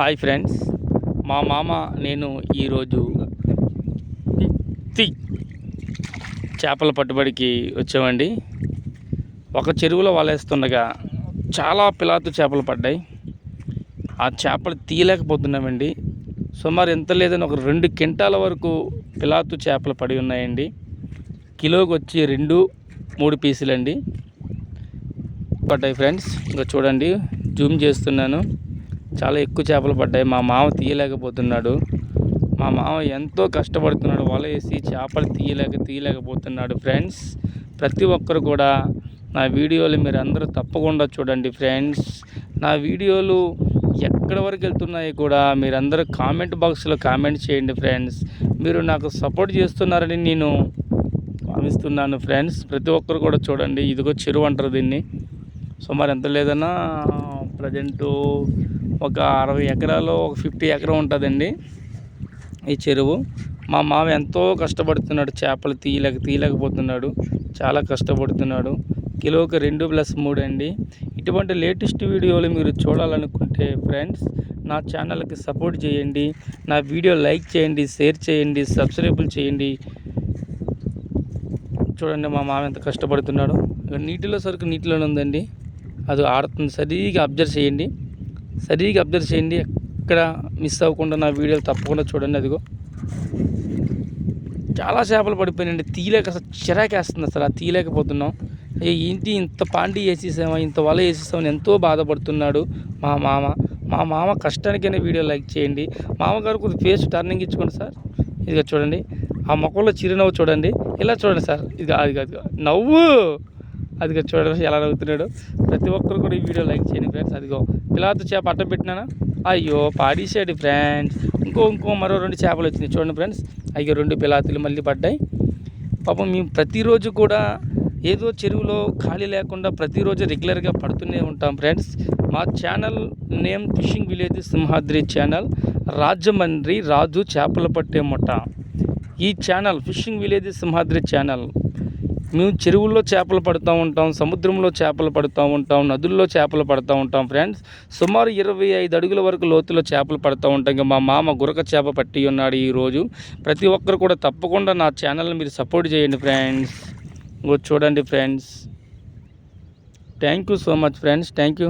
Hi friends. మా మామ నేను ఈరోజు తి చేపల పట్టుబడికి వచ్చామండి. ఒక చెరువులో వలేస్తుండగా చాలా పిలాతు చేపలు పడ్డాయి. ఆ చేపలు తీయలేకపోతున్నామండి. సుమారు ఎంత లేదని ఒక రెండు క్వింటాల వరకు పిలాతు చేపలు పడి ఉన్నాయండి. కిలోకి వచ్చి రెండు మూడు పీసులండి. పడ్డాయి ఫ్రెండ్స్. ఇంకా చూడండి. జూమ్ చేస్తున్నాను. చాలా ఎక్కువ చేపలు పడ్డాయి. మా మామ తీయలేకపోతున్నాడు. మా మామ ఎంతో కష్టపడుతున్నాడు. వల వేసి చేపలు తీయలేక తీయలేకపోతున్నాడు. ఫ్రెండ్స్ ప్రతి ఒక్కరు కూడా నా వీడియోలు మీరు అందరూ తప్పకుండా చూడండి ఫ్రెండ్స్. నా వీడియోలు ఎక్కడి వరకు వెళ్తున్నాయి కూడా మీరందరూ కామెంట్ బాక్స్లో కామెంట్ చేయండి ఫ్రెండ్స్. మీరు నాకు సపోర్ట్ చేస్తున్నారని నేను భావిస్తున్నాను ఫ్రెండ్స్. ప్రతి ఒక్కరు కూడా చూడండి. ఇదిగో చెరువు అంటారు దీన్ని. సుమారు ఎంత లేదన్నా ప్రజెంటు ఒక అరవై ఎకరాలు ఒక ఫిఫ్టీ ఎకరం ఉంటుందండి ఈ చెరువు. మా మామ ఎంతో కష్టపడుతున్నాడు చేపలు తీయలేక తీయలేకపోతున్నాడు. చాలా కష్టపడుతున్నాడు. కిలోకి రెండు ప్లస్ మూడు అండి. ఇటువంటి లేటెస్ట్ వీడియోలు మీరు చూడాలనుకుంటే ఫ్రెండ్స్ నా ఛానల్కి సపోర్ట్ చేయండి. నా వీడియో లైక్ చేయండి షేర్ చేయండి సబ్స్క్రైబుల్ చేయండి. చూడండి మా మామ ఎంత కష్టపడుతున్నాడు. నీటిలో సరుకు నీటిలోనే ఉందండి. అది ఆడుతుంది సరిగా అబ్జర్వ్ చేయండి. సరిగా అబ్జర్వ్ చేయండి ఎక్కడ మిస్ అవ్వకుండా నా వీడియోలు తప్పకుండా చూడండి అదిగో. చాలా చేపలు పడిపోయినాయండి. తీయలేక అసలు చిరాకేస్తుంది అసలు ఆ తీయలేకపోతున్నాం. ఏంటి ఇంత పాండి వేసేసామా ఇంత వల వేసేసామని ఎంతో బాధపడుతున్నాడు మా మామ. మా మామ కష్టానికైనా వీడియో లైక్ చేయండి. మామగారు కొంచెం ఫేస్ టర్నింగ్ ఇచ్చుకోండి సార్. ఇదిగో చూడండి. ఆ మొక్కలో చిరునవ్వు చూడండి. ఇలా చూడండి సార్. ఇది అది కాదు. నవ్వు! అదిగో చూడండి ఎలా నవ్వుతున్నాడు. ప్రతి ఒక్కరు కూడా ఈ వీడియో లైక్ చేయండి ఫ్రెండ్స్. అదిగో పిల్లలతో చేప అట్ట పెట్టినానా? అయ్యో పాడేసాడు ఫ్రెండ్స్. ఇంకో ఇంకో మరో రెండు చేపలు వచ్చినాయి చూడండి ఫ్రెండ్స్. అయ్యో రెండు పిలాతులు మళ్ళీ పడ్డాయి. పాపం మేము ప్రతిరోజు కూడా ఏదో చెరువులో ఖాళీ లేకుండా ప్రతిరోజు రెగ్యులర్గా పడుతూనే ఉంటాం ఫ్రెండ్స్. మా channel name fishing village Simhadri channel. Rajahmundry Raju చేపలు పట్టే ముఠ. ఈ channel fishing village Simhadri channel. మేము చెరువుల్లో చేపలు పడుతూ ఉంటాం సముద్రంలో చేపలు పడుతూ ఉంటాం నదుల్లో చేపలు పడుతూ ఉంటాం ఫ్రెండ్స్. సుమారు ఇరవై ఐదు అడుగుల వరకు లోతులో చేపలు పడుతూ ఉంటాం. ఇంకా మా మామ గురక చేప పట్టి ఉన్నాడు ఈరోజు ప్రతి ఒక్కరు కూడా తప్పకుండా నా ఛానల్ని మీరు సపోర్ట్ చేయండి ఫ్రెండ్స్. ఇంకో చూడండి friends. Thank you so much friends thank you